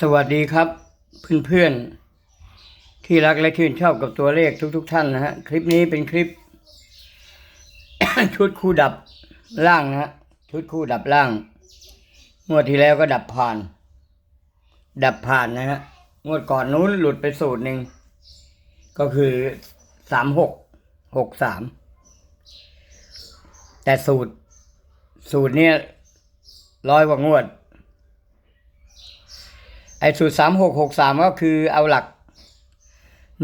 สวัสดีครับเพื่อนๆ ที่รักและชื่นชอบกับตัวเลขทุกๆท่านนะฮะ คลิปนี้เป็นคลิป ชุดคู่ดับล่างนะฮะชุดคู่ดับล่าง งวดที่แล้วก็ดับผ่าน ดับผ่านนะฮะงวดก่อนนู้นหลุดไปสูตรหนึ่งก็คือสามหกหกสามแต่สูตร สูตรเนี้ยร้อยกว่างวด อ้สูตรสามหกหกสามก็คือเอาหลัก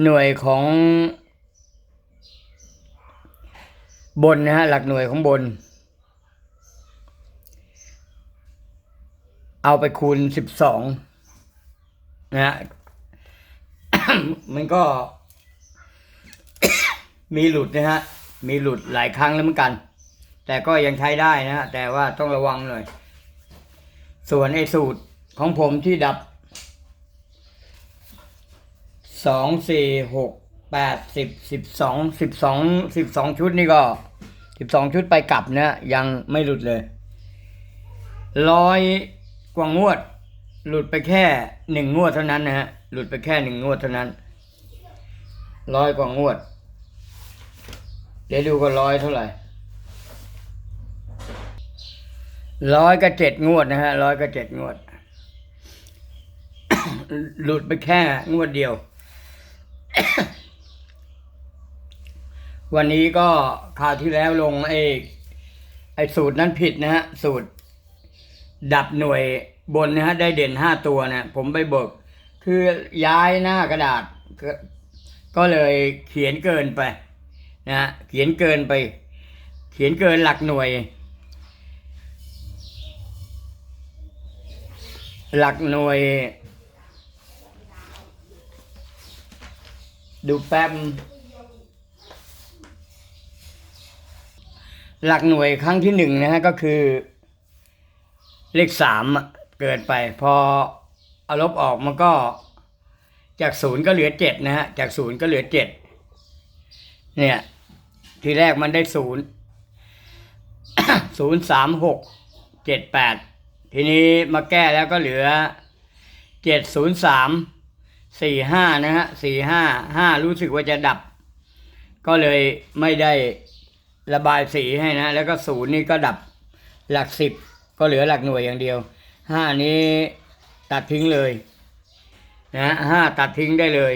หน่วยของบนนะฮะหลักหน่วยของบน เอาไปคูณสิบสองนะฮะมันก็ มีหลุดนะฮะ มีหลุดหลายครั้งแล้วเหมือนกัน แต่ก็ยังใช้ได้นะฮะ แต่ว่าต้องระวังหน่อย ส่วนไอ้สูตรของผมที่ดับ สองสี่หกแปดสิบสิบสองสิบสองสิบสองชุดนี่ก็สิบสองชุดไปกลับเนะยังไม่หลุดเลยร้อยกว่างวด หลุดไปแค่หนึ่งงวดเท่านั้นนะฮะหลุดไปแค่หนึ่งงวดเท่านั้นร้อยกว่างวด เดี๋ยวดูก็ร้อยเท่าไหร่ร้อยก็เจ็ดงวดนะฮะร้อยก็เจ็ดงวด หลุดไปแค่งวดเดียว วันนี้ก็คราวที่แล้วลงไอ้ไอ้สูตรนั้นผิดนะฮะ สูตร ดับหน่วยบนนะฮะ ได้เด่นห้าตัวนะผมไปเบิก คือย้ายหน้ากระดาษ ก็ก็เลยเขียนเกินไปนะฮะเขียนเกินไป เขียนเกินหลักหน่วย หลักหน่วย ดูแป๊บ หลักหน่วยครั้งที่หนึ่งนะฮะก็คือ เลขสามเกิดไป พอเอาลบออกมันก็ จากศูนย์ก็เหลือเจ็ดนะฮะ จากศูนย์ก็เหลือเจ็ดเนี่ย ทีแรกมันได้ศูนย์ศูนย์สามหกเจ็ดแปดทีนี้มาแก้แล้วก็เหลือเจ็ดศูนย์สาม สี่ห้านะฮะสี่ห้าห้ารู้สึกว่าจะดับ ก็เลยไม่ได้ระบายสีให้นะ แล้วก็ศูนย์นี่ก็ดับหลักสิบก็เหลือหลักหน่วยอย่างเดียวห้านี้ตัดทิ้งเลยนะห้าตัดทิ้งได้เลย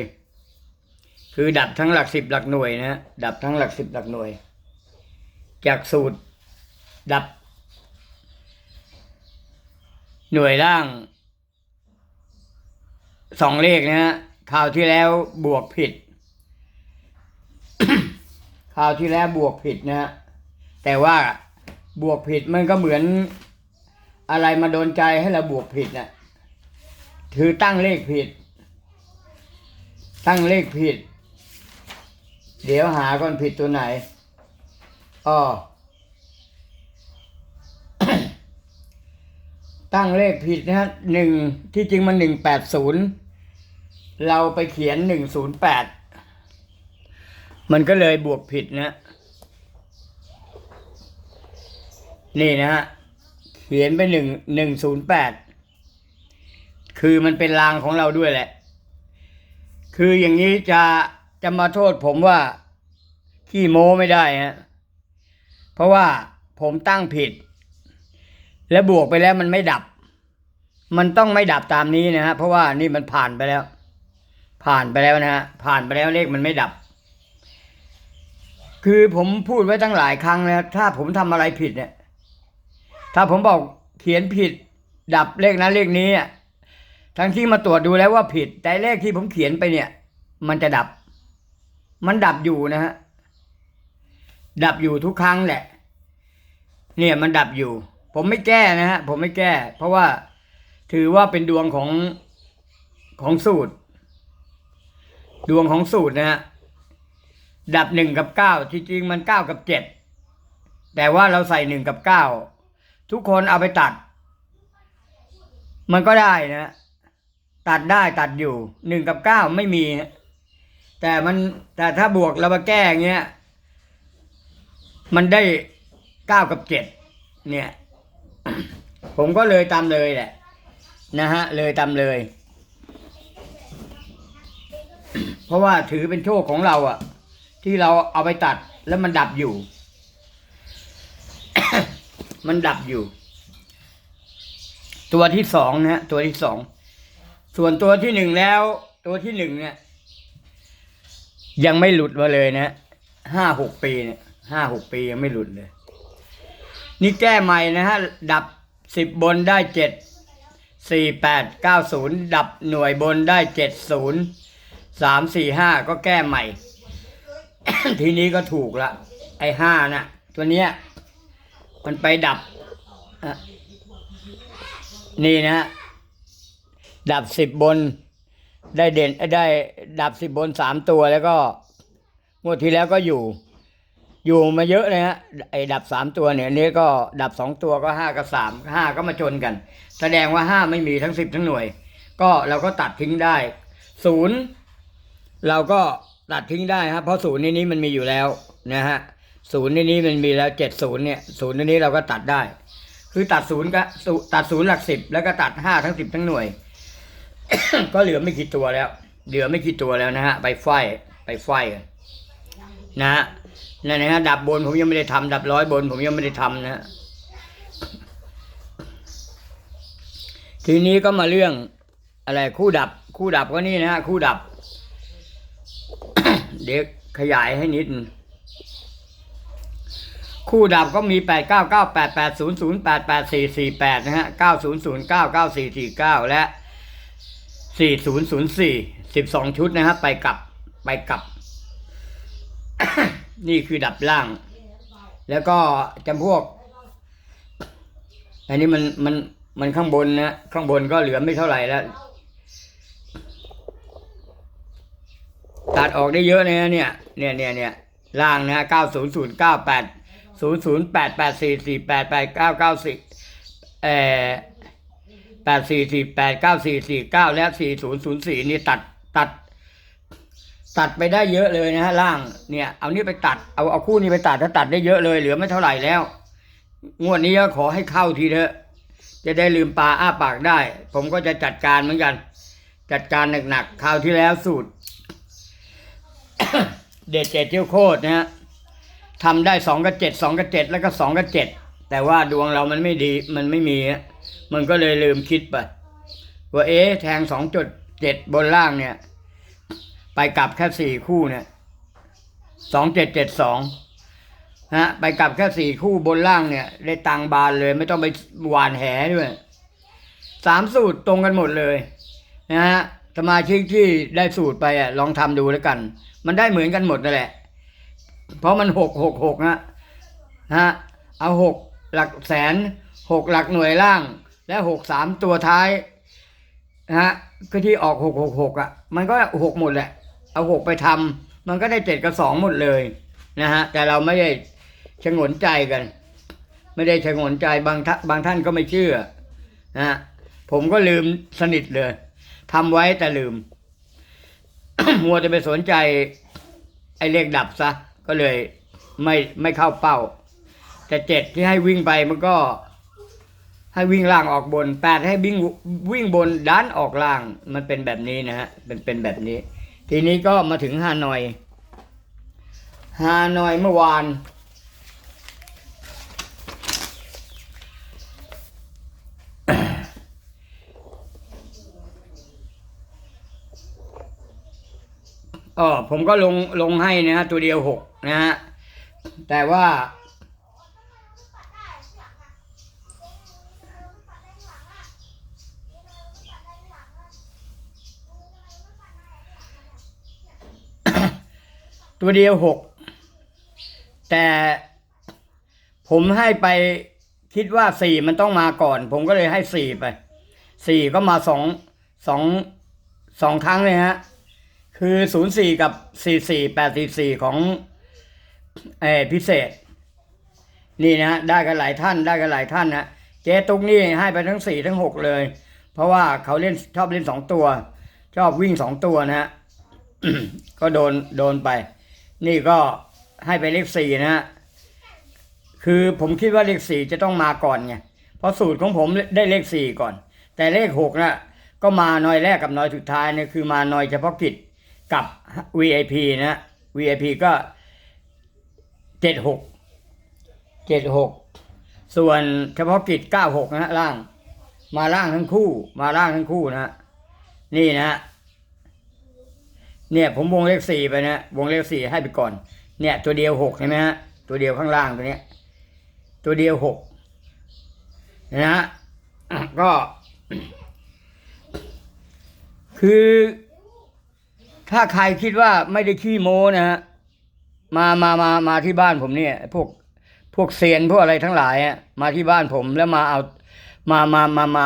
คือดับทั้งหลักสิบหลักหน่วยนะดับทั้งหลักสิบหลักหน่วย จากสูตรดับ หน่วยล่าง สองเลขนะฮะคราวที่แล้วบวกผิดคราวที่แล้วบวกผิดนะฮะแต่ว่าบวกผิดมันก็เหมือนอะไรมาโดนใจให้เราบวกผิดนะ่ะถือตั้งเลขผิด ตั้งเลขผิด เดี๋ยวหาก่อนผิดตัวไหนอ๋อตั้งเลขผิดนะฮะหนึ่งที่จริงมันหนึ่งแปดศูนย์ เราไปเขียนหนึ่งศูนย์แปดมันก็เลยบวกผิดนะ นี่นะฮะเขียนไปหนึ่งหนึ่งศูนย์แปดคือมันเป็นรางของเราด้วยแหละ คืออย่างนี้จะจะมาโทษผมว่าขี้โม้ไม่ได้ฮะเพราะว่าผมตั้งผิด แล้วบวกไปแล้วมันไม่ดับ มันต้องไม่ดับตามนี้นะฮะเพราะว่านี่มันผ่านไปแล้ว ผ่านไปแล้วนะฮะผ่านไปแล้วเลขมันไม่ดับ คือผมพูดไว้ตั้งหลายครั้งแล้ว ถ้าผมทำอะไรผิดเนี่ย ถ้าผมบอกเขียนผิด ดับเลขนั้นเลขนี้ทั้งที่มาตรวจดูแล้วว่าผิด แต่เลขที่ผมเขียนไปเนี่ย มันจะดับ มันดับอยู่นะฮะดับอยู่ทุกครั้งแหละ เนี่ยมันดับอยู่ ผมไม่แก้นะฮะผมไม่แก้ เพราะว่าถือว่าเป็นดวงของของสูตร ดวงของสูตรนะฮะดับหนึ่งกับเก้าที่จริงมันเก้ากับเจ็ดแต่ว่าเราใส่หนึ่งกับเก้าทุกคนเอาไปตัด มันก็ได้นะ ตัดได้ตัดอยู่หนึ่งกับเก้าไม่มี แต่มันแต่ถ้าบวกเรามาแก่เงี้ย มันได้เก้ากับเจ็ดเนี่ย ผมก็เลยตามเลยแหละ นะฮะ เลยตามเลย เพราะว่าถือเป็นโชคของเราอะที่เราเอาไปตัดแล้วมันดับอยู่ มันดับอยู่ ตัวที่สองนะฮะตัวที่สองส่วนตัวที่หนึ่งแล้ว ตัวที่หนึ่งเนี่ย ยังไม่หลุดมาเลยนะห้าหกปีเนี่ยห้าหกปียังไม่หลุดเลย นี่แก้ใหม่นะฮะ ดับสิบบนได้เจ็ดสี่แปดเก้าศูนย์ดับหน่วยบนได้เจ็ดศูนย์ สามสี่ห้าก็แก้ใหม่ ทีนี้ก็ถูกละ ไอ้ห้าน่ะ ตัวเนี้ย มันไปดับนี่นะ ดับสิบบน ได้เด่นได้ดับสิบบนสามตัวแล้วก็งวดที่แล้วก็อยู่ อยู่มาเยอะเลยฮะไอ้ดับสามตัวเนี่ยอันนี้ก็ดับสองตัวก็ห้ากับสามห้าก็มาชนกัน แสดงว่าห้าไม่มีทั้งสิบทั้งหน่วย ก็เราก็ตัดทิ้งได้ศูนย์ เราก็ตัดทิ้งได้ฮะเพราะศูนย์ในนี้มันมีอยู่แล้วนะฮะศูนย์ในนี้มันมีแล้วเจ็ดศูนย์เนี่ยศูนย์ในนี้เราก็ตัดได้ คือตัดศูนย์ก็ตัดศูนย์หลักสิบแล้วก็ตัดห้าทั้งสิบทั้งหน่วย ก็เหลือไม่กี่ตัวแล้ว เหลือไม่กี่ตัวแล้วนะฮะไปไฟไปไฟกันนะฮะนั่นนะฮะดับบนผมยังไม่ได้ทำดับร้อยบนผมยังไม่ได้ทำนะฮะทีนี้ก็มาเรื่องอะไรคู่ดับ คู่ดับก็นี่นะฮะคู่ดับ เดี๋ยวขยายให้นิด คู่ดับก็มีแปดเก้าเก้าแปดแปดศูนย์ศูนย์แปดแปดสี่สี่แปดนะฮะเก้าศูนย์ศูนย์เก้าเก้าสี่สี่เก้าและสี่ศูนย์ศูนย์สี่สิบสองชุดนะครับไปกลับไปกลับ นี่คือดับล่าง แล้วก็จำพวก อันนี้มันมันมันข้างบนนะ ข้างบนก็เหลือไม่เท่าไหร่แล้ว ตัดออกได้เยอะเลยนะเนี่ย เนี่ยเนี่ยเนี่ยล่างนะเก้าศูนย์ศูนย์เก้าแปดศูนย์ศูนย์แปดแปดสี่สี่แปดแปดเก้าเก้าสี่เอ่อแปดสี่สี่แปดเก้าสี่สี่เก้าและสี่ศูนย์ศูนย์สี่นี่ตัดตัด ตัดไปได้เยอะเลยนะฮะล่างเนี่ย เอานี่ไปตัดเอาเอาคู่นี้ไปตัดถ้าตัดได้เยอะเลยเหลือไม่เท่าไหร่แล้ว งวดนี้ก็ขอให้เข้าทีเถอะ จะได้ลืมปลาอ้าปากได้ ผมก็จะจัดการเหมือนกัน จัดการหนักๆคราวที่แล้วสูตร เด็ดเจ็ดเที่ยวโคตรนะฮะทำได้สองกับเจ็ดสองกับเจ็ดแล้วก็สองกับเจ็ดแต่ว่าดวงเรามันไม่ดีมันไม่มีมันก็เลยลืมคิดไปว่าเอ๊ะแทงสองจุดเจ็ดบนล่างเนี่ย ไปกลับแค่สี่คู่เนี่ยสองเจ็ดเจ็ดสองฮะไปกลับแค่สี่คู่บนล่างเนี่ย ได้ตังบานเลย ไม่ต้องไปหวานแหด้วยสามสูตรตรงกันหมดเลยนะฮะ สมาชิกที่ได้สูตรไปอะลองทำดูแล้วกัน มันได้เหมือนกันหมดนั่นแหละ เพราะมันหกหกหกฮะฮะเอาหกหลักแสนหกหลักหน่วยล่าง และหกสามตัวท้ายนะฮะก็ที่ออกหกหกหกอะ มันก็หกหมดแหละ เอาหกไปทำมันก็ได้เจ็ดกับสองหมดเลยนะฮะแต่เราไม่ได้ชงนใจกัน ไม่ได้ชงนใจบางท่านบางท่านก็ไม่เชื่อนะฮะผมก็ลืมสนิทเลย ทำไว้แต่ลืม มัวจะไปสนใจ ไอ้เลขดับซะ ก็เลยไม่ไม่เข้าเป้า แต่เจ็ดที่ให้วิ่งไปมันก็ ให้วิ่งล่างออกบนแปดให้วิ่งวิ่งบนด้านออกล่าง มันเป็นแบบนี้นะฮะเป็นเป็นแบบนี้ ทีนี้ก็มาถึงฮานอยฮานอยเมื่อวาน อ๋อผมก็ลงลงให้นะฮะตัวเดียวหกนะฮะแต่ว่า ตัวเดียวหกแต่ผมให้ไปคิดว่าสี่มันต้องมาก่อน ผมก็เลยให้สี่ไปสี่ก็มาสองสองสองครั้งเลยฮะ คือศูนย์สี่กับสี่สี่แปดสี่สี่ของเอพิเศษ นี่นะได้กันหลายท่านได้กันหลายท่านนะเจ๊ตุ๊กนี่ให้ไปทั้งสี่ทั้งหกเลย เพราะว่าเขาเล่นชอบเล่นสองตัว ชอบวิ่งสองตัวนะฮะก็โดนโดนไป นี่ก็ให้ไปเลขสี่นะฮะคือผมคิดว่าเลขสี่จะต้องมาก่อนไงเพราะสูตรของผมได้เลขสี่ก่อน แต่เลขหกนะก็มาหน่อยแรกกับหน่อยสุดท้ายเนี่ยคือมาหน่อยเฉพาะกิจ กับ VIP นะ VIP ก็เจ็ดหกเจ็ดหกส่วนเฉพาะกิจเก้าหกนะฮะล่าง มาล่างทั้งคู่ มาล่างทั้งคู่นะฮะนี่นะฮะเนี่ยผมวงเลขสี่ไปนะวงเลขสี่ให้ไปก่อน เนี่ยตัวเดียวหกเห็นไหมฮะตัวเดียวข้างล่างตัวเนี้ย ตัวเดียวหกนะฮะก็ คือ ถ้าใครคิดว่าไม่ได้ขี้โม้นะฮะมามามามาที่บ้านผมเนี่ย พวกพวกเซียนพวกอะไรทั้งหลายอะมาที่บ้านผมแล้วมาเอามามามามา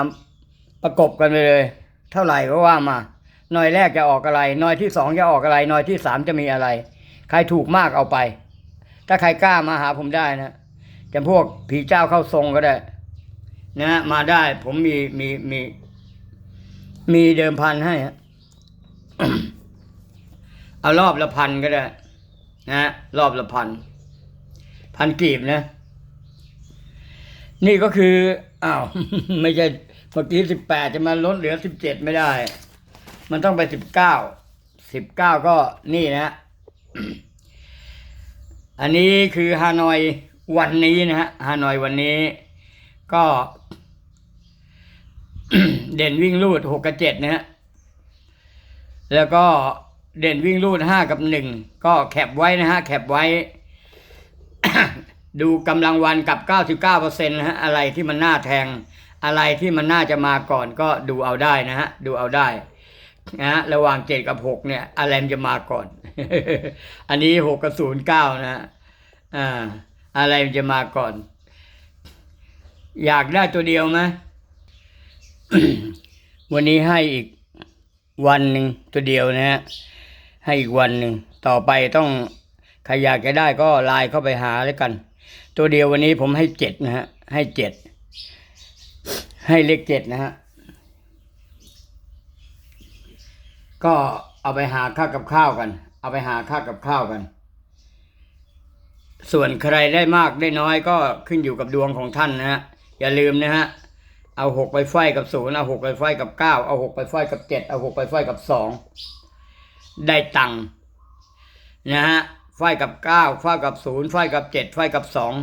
ประกบกันไปเลย เท่าไหร่ก็ว่ามาหน่อยแรกจะออกอะไรหน่อยที่สองจะออกอะไรหน่อยที่สามจะมีอะไร ใครถูกมากเอาไป ถ้าใครกล้ามาหาผมได้นะจะพวกผีเจ้าเข้าทรงก็ได้นะฮะมาได้ผมมีมีมี มีเดิมพันให้ฮะ เอารอบละพันก็ได้ นะรอบละพัน พันกีบนะ นี่ก็คืออ้าวไม่ใช่เมื่อกี้สิบแปดจะมาลดเหลือสิบเจ็ดไม่ได้ มันต้องไปสิบเก้าสิบเก้าก็นี่นะ อันนี้คือฮานอยวันนี้นะฮะฮานอยวันนี้ ก็เด่นวิ่งลูดหกกับเจ็ดนะฮะ แล้วก็ เด่นวิ่งลูดห้ากับหนึ่งก็แคปไว้นะฮะแคปไว้ ดูกำลังวันกับเก้าสิบเก้าเปอร์เซ็นต์นะฮะอะไรที่มันน่าแทง อะไรที่มันน่าจะมาก่อนก็ดูเอาได้นะฮะดูเอาได้นะฮะระหว่างเจ็ดกับหกเนี่ยอะไรมันจะมาก่อน อันนี้หกกับศูนย์เก้านะฮะอ่าอะไรมันจะมาก่อน อยากได้ตัวเดียวไหมวันนี้ให้อีกวันหนึ่งตัวเดียวนะฮะ ให้อีกวันหนึ่งต่อไปต้องใครอยากจะได้ก็ไลน์เข้าไปหาแล้วกัน ตัวเดียววันนี้ผมให้เจ็ดนะฮะให้เจ็ดให้เลขเจ็ดนะฮะก็เอาไปหาค่ากับข้าวกัน เอาไปหาค่ากับข้าวกัน ส่วนใครได้มากได้น้อยก็ขึ้นอยู่กับดวงของท่านนะฮะอย่าลืมนะฮะเอาหกไปไฟกับศูนย์เอาหกไปไฟกับเก้าเอาหกไปไฟกับเจ็ดเอาหกไปไฟกับสอง ได้ตังค์นะฮะไฟกับเก้าไฟกับศูนย์ไฟกับเจ็ดไฟกับสอง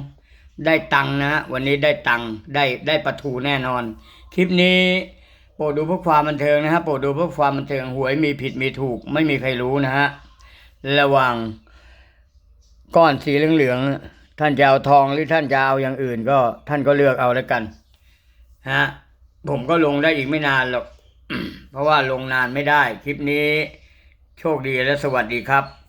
ได้ตังค์นะฮะวันนี้ได้ตังค์ได้ได้ประทูแน่นอน คลิปนี้โปรดดูเพื่อความบันเทิงนะฮะโปรดดูเพื่อความบันเทิงหวยมีผิดมีถูก ไม่มีใครรู้นะฮะระว่างก้อนสีเหลืองๆท่านจะเอาทองหรือท่านจะเอาอย่างอื่น ก็ท่านก็เลือกเอาแล้วกันฮะผมก็ลงได้อีกไม่นานหรอกเพราะว่าลงนานไม่ได้ คลิปนี้ โชคดีและสวัสดีครับ